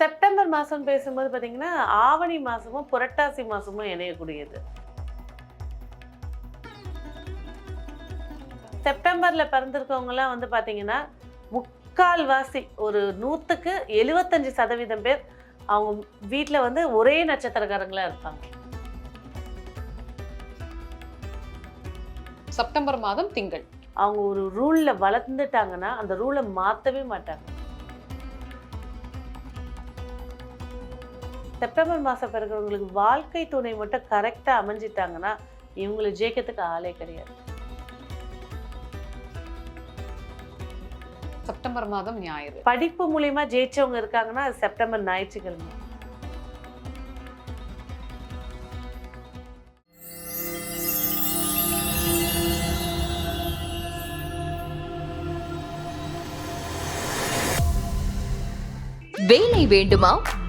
September மாதம் பேசும்போது பார்த்தீங்கன்னா ஆவணி மாதமும் புரட்டாசி மாதமும் இணையக்கூடியது. செப்டம்பரில் பிறந்திருக்கவங்கலாம் வந்து பார்த்தீங்கன்னா முக்கால் வாசி ஒரு நூற்றுக்கு எழுபத்தஞ்சு சதவீதம் பேர் அவங்க வீட்டில் வந்து ஒரே நட்சத்திரக்காரங்களா இருப்பாங்க. செப்டம்பர் மாதம் திங்கள். அவங்க ஒரு ரூலில் வளர்ந்துட்டாங்கன்னா அந்த ரூலை மாற்றவே மாட்டாங்க. செப்டம்பர் மாதம் பிறகுறவங்களுக்கு வாழ்க்கை துணை மட்டும் கரெக்டாக அமைஞ்சிட்டாங்கன்னா இவங்களை ஜெயிக்கிறதுக்கு ஆளே கிடையாது. செப்டம்பர் மாதம் ஞாயிறு. படிப்பு மூலியமா ஜெயிச்சவங்க இருக்காங்கன்னா அது செப்டம்பர் ஞாயிற்றுக்கிழமை. வேலை வேண்டுமா?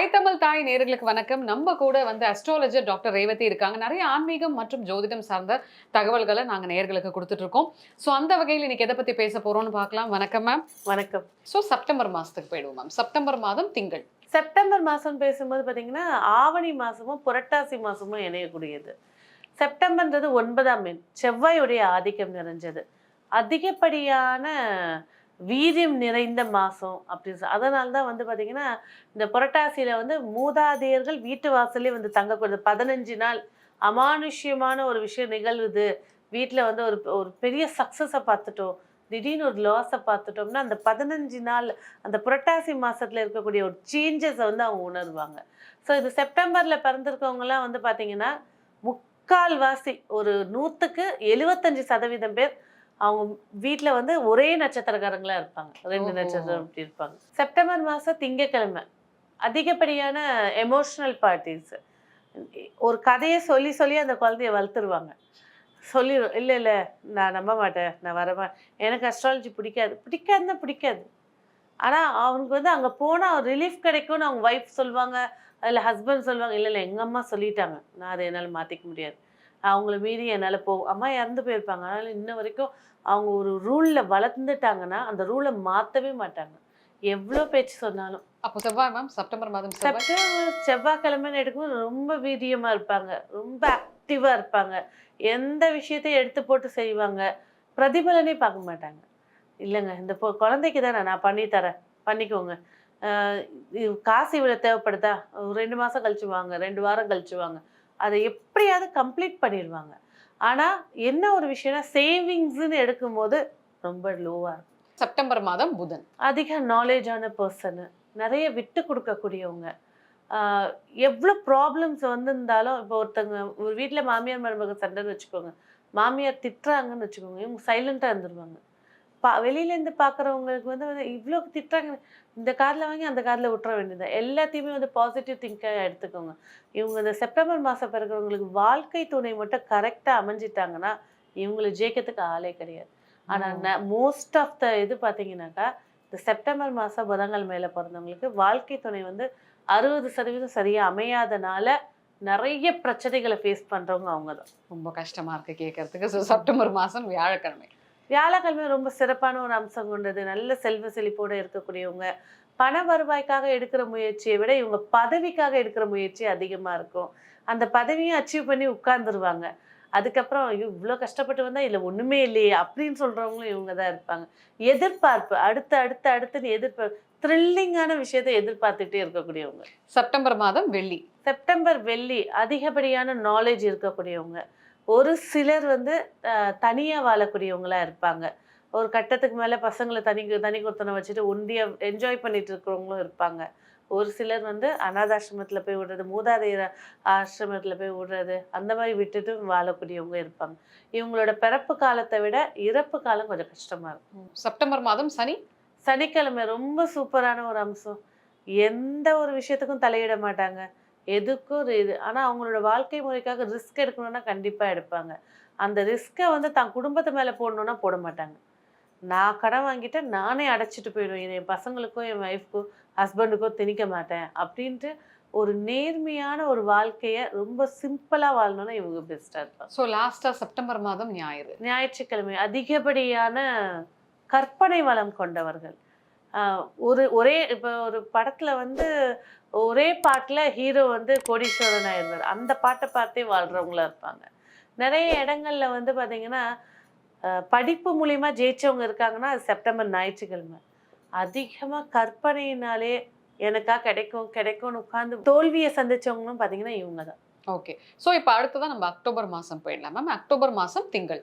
ஐ தமிழ் தாய் நேயர்களுக்கு வணக்கம். நம்ம கூட வந்து அஸ்ட்ராலஜர் டாக்டர் ரேவதி இருக்காங்க. நிறைய ஆன்மீகம் மற்றும் ஜோதிடம் சார்ந்த தகவல்களை நாங்க நேயர்களுக்கு கொடுத்துட்டு இருக்கோம். ஸோ அந்த வகையில் இன்னைக்கு எதை பத்தி பேச போறோம்னு பார்க்கலாம். வணக்கம் மேம் வணக்கம். ஸோ செப்டம்பர் மாசத்துக்கு போயிடுவோம் மேம் செப்டம்பர் மாதம் திங்கள். செப்டம்பர் மாதம் பேசும்போது பார்த்தீங்கன்னா ஆவணி மாதமும் புரட்டாசி மாதமும் இணையக்கூடியது. செப்டம்பர்ன்றது ஒன்பதாம் எண் செவ்வாயுடைய ஆதிக்கம் நிறைஞ்சது. அதிகப்படியான வீரியம் நிறைந்த மாதம் அப்படின்னு சொல்லி அதனால தான் வந்து பார்த்திங்கன்னா இந்த புரட்டாசியில் வந்து மூதாதையர்கள் வீட்டு வாசல்லே வந்து தங்கக்கூடாது. பதினஞ்சு நாள் அமானுஷ்யமான ஒரு விஷயம் நிகழ்வுது. வீட்டில் வந்து ஒரு ஒரு பெரிய சக்ஸஸை பார்த்துட்டோம். திடீர்னு ஒரு லாஸை பார்த்துட்டோம்னா அந்த பதினஞ்சு நாள் அந்த புரட்டாசி மாதத்தில் இருக்கக்கூடிய ஒரு சேஞ்சஸை வந்து அவங்க உணர்வாங்க. ஸோ இது செப்டம்பரில் பிறந்திருக்கவங்கலாம் வந்து பார்த்தீங்கன்னா முக்கால்வாசி ஒரு நூற்றுக்கு எழுபத்தஞ்சு சதவீதம் பேர் அவங்க வீட்டில் வந்து ஒரே நட்சத்திரக்காரங்களா இருப்பாங்க. ரெண்டு. நட்சத்திரம் அப்படி இருப்பாங்க. செப்டம்பர் மாதம் திங்கக்கிழமை. அதிகப்படியான எமோஷ்னல் பார்ட்டிஸ் ஒரு கதையை சொல்லி சொல்லி அந்த குழந்தைய வளர்த்துருவாங்க. சொல்லி இல்லை இல்லை நான் நம்ப மாட்டேன். நான் வரமா எனக்கு அஸ்ட்ராலஜி பிடிக்காது. பிடிக்காதுன்னா பிடிக்காது. ஆனால் அவனுக்கு வந்து அங்கே போனால் ரிலீஃப் கிடைக்கும்னு அவங்க ஒய்ஃப் சொல்லுவாங்க. அதில் ஹஸ்பண்ட் சொல்லுவாங்க. இல்லை இல்லை எங்கள் அம்மா சொல்லிட்டாங்க. நான் அதை என்னால் மாற்றிக்க முடியாது. அவங்கள மீறி என்னால் போ அம்மா இறந்து போயிருப்பாங்க. அதனால் இன்ன வரைக்கும் அவங்க ஒரு ரூலில் வளர்ந்துட்டாங்கன்னா அந்த ரூலை மாற்றவே மாட்டாங்க. எவ்வளோ பேச்சு சொன்னாலும். அப்போ செவ்வாய் மேம் செப்டம்பர் மாதம் செப்டம்பர் செவ்வாய்க்கிழமைன்னு எடுக்கும்போது ரொம்ப வீரியமாக இருப்பாங்க. ரொம்ப ஆக்டிவாக இருப்பாங்க. எந்த விஷயத்தையும் எடுத்து போட்டு செய்வாங்க. பிரதிபலனே பார்க்க மாட்டாங்க. இல்லைங்க இந்த பொ குழந்தைக்கு தானே நான் பண்ணி தரேன். பண்ணிக்கோங்க. காசு இவ்வளோ தேவைப்படுதா? ரெண்டு மாதம் கழிச்சு வாங்க ரெண்டு வாரம் கழிச்சு வாங்க. அதை எப்படியாவது கம்ப்ளீட் பண்ணிடுவாங்க. ஆனால் என்ன ஒரு விஷயம்னா சேவிங்ஸ்னு எடுக்கும்போது ரொம்ப லோவாக இருக்கும். செப்டம்பர் மாதம் புதன். அதிக நாலேஜான பர்சனு நிறைய விட்டு கொடுக்கக்கூடியவங்க. எவ்வளோ ப்ராப்ளம்ஸ் வந்திருந்தாலும் இப்போ ஒருத்தங்க ஒரு வீட்டில் மாமியார் மருமக சண்டைன்னு வச்சுக்கோங்க. மாமியார் திட்டுறாங்கன்னு வச்சுக்கோங்க. இவங்க சைலண்ட்டாக இருந்துருவாங்க. பா வெளியிலேருந்து பார்க்குறவங்களுக்கு வந்து வந்து இவ்வளோ திட்டுறாங்க. இந்த காரில் வாங்கி அந்த காரில் விட்டுற வேண்டியது எல்லாத்தையுமே வந்து பாசிட்டிவ் திங்காக எடுத்துக்கோங்க. இவங்க இந்த செப்டம்பர் மாதம் பிறகுறவங்களுக்கு வாழ்க்கை துணை மட்டும் கரெக்டாக அமைஞ்சிட்டாங்கன்னா இவங்களை ஜெயிக்கிறதுக்கு ஆளே கிடையாது. ஆனால் மோஸ்ட் ஆஃப் த இது பார்த்தீங்கன்னாக்கா இந்த செப்டம்பர் மாதம் புதன்கிழமையில பிறந்தவங்களுக்கு வாழ்க்கை துணை வந்து அறுபது சதவீதம் சரியாக அமையாதனால நிறைய பிரச்சனைகளை ஃபேஸ் பண்ணுறவங்க அவங்க தான் ரொம்ப கஷ்டமா இருக்கு கேட்கறதுக்கு ஸோ செப்டம்பர் மாதம் வியாழக்கிழமை. வியாழக்கிழமை ரொம்ப சிறப்பான ஒரு அம்சம் கொண்டது. நல்ல செல்வ செழிப்போடு இருக்கக்கூடியவங்க பண வருவாய்க்காக எடுக்கிற முயற்சியை விட இவங்க பதவிக்காக எடுக்கிற முயற்சி அதிகமாக இருக்கும். அந்த பதவியும் அச்சீவ் பண்ணி உட்கார்ந்துருவாங்க. அதுக்கப்புறம் இவ்வளோ கஷ்டப்பட்டு வந்தால் இல்லை ஒன்றுமே இல்லையே அப்படின்னு சொல்கிறவங்களும் இவங்க தான் இருப்பாங்க. எதிர்பார்ப்பு அடுத்து அடுத்து அடுத்துன்னு எதிர்பார்ப்பு த்ரில்லிங்கான விஷயத்தை எதிர்பார்த்துக்கிட்டே இருக்கக்கூடியவங்க. செப்டம்பர் மாதம் வெள்ளி. செப்டம்பர் வெள்ளி அதிகப்படியான நாலேஜ் இருக்கக்கூடியவங்க. ஒரு சிலர் வந்து தனியாக வாழக்கூடியவங்களா இருப்பாங்க. ஒரு கட்டத்துக்கு மேலே பசங்களை தனி தனி கொடுத்தனை வச்சுட்டு ஒண்டிய என்ஜாய் பண்ணிட்டு இருக்கிறவங்களும் இருப்பாங்க. ஒரு சிலர் வந்து அனாதாசிரமத்தில் போய் விடுறது மூதாதையர் ஆசிரமத்தில் போய் விடுறது அந்த மாதிரி விட்டுட்டு வாழக்கூடியவங்க இருப்பாங்க. இவங்களோட பிறப்பு காலத்தை விட இறப்பு காலம் கொஞ்சம் கஷ்டமாக இருக்கும். செப்டம்பர் மாதம் சனி? சனிக்கிழமை ரொம்ப சூப்பரான ஒரு அம்சம். எந்த ஒரு விஷயத்துக்கும் தலையிட மாட்டாங்க. எதுக்கும் இது ஆனால் அவங்களோட வாழ்க்கை முறைக்காக ரிஸ்க் எடுக்கணும்னா கண்டிப்பாக எடுப்பாங்க. அந்த ரிஸ்க்கை வந்து தான் குடும்பத்து மேலே போடணும்னா போட மாட்டாங்க. நான் கடன் வாங்கிட்டு நானே அடைச்சிட்டு போயிடுவேன். என் பசங்களுக்கோ என் ஒய்ஃப்க்கோ ஹஸ்பண்டுக்கோ திணிக்க மாட்டேன். அப்படின்ட்டு ஒரு நேர்மையான ஒரு வாழ்க்கையை ரொம்ப சிம்பிளாக வாழணும்னா இவங்க பெஸ்ட்டாக இருப்பாங்க. ஸோ லாஸ்டா செப்டம்பர் மாதம் ஞாயிறு. ஞாயிற்றுக்கிழமை அதிகப்படியான கற்பனை வளம் கொண்டவர்கள். ஒரு ஒரே இப்போ ஒரு படத்தில் வந்து ஒரே பாட்டில் ஹீரோ வந்து கோடீஸ்வரன் ஆயிருந்தார். அந்த பாட்டை பார்த்தே வாழ்கிறவங்களா இருப்பாங்க. நிறைய இடங்கள்ல வந்து பார்த்தீங்கன்னா படிப்பு மூலிமா ஜெயிச்சவங்க இருக்காங்கன்னா அது செப்டம்பர் ஞாயிற்றுக்கிழமை. அதிகமாக கற்பனையினாலே எனக்கா கிடைக்கும் கிடைக்கும்னு உட்காந்து தோல்வியை சந்திச்சவங்களும் பார்த்தீங்கன்னா இவங்க தான். ஓகே. ஸோ இப்போ அடுத்ததான் நம்ம அக்டோபர் மாதம் போயிடலாம். மேம் அக்டோபர் மாதம் திங்கள்.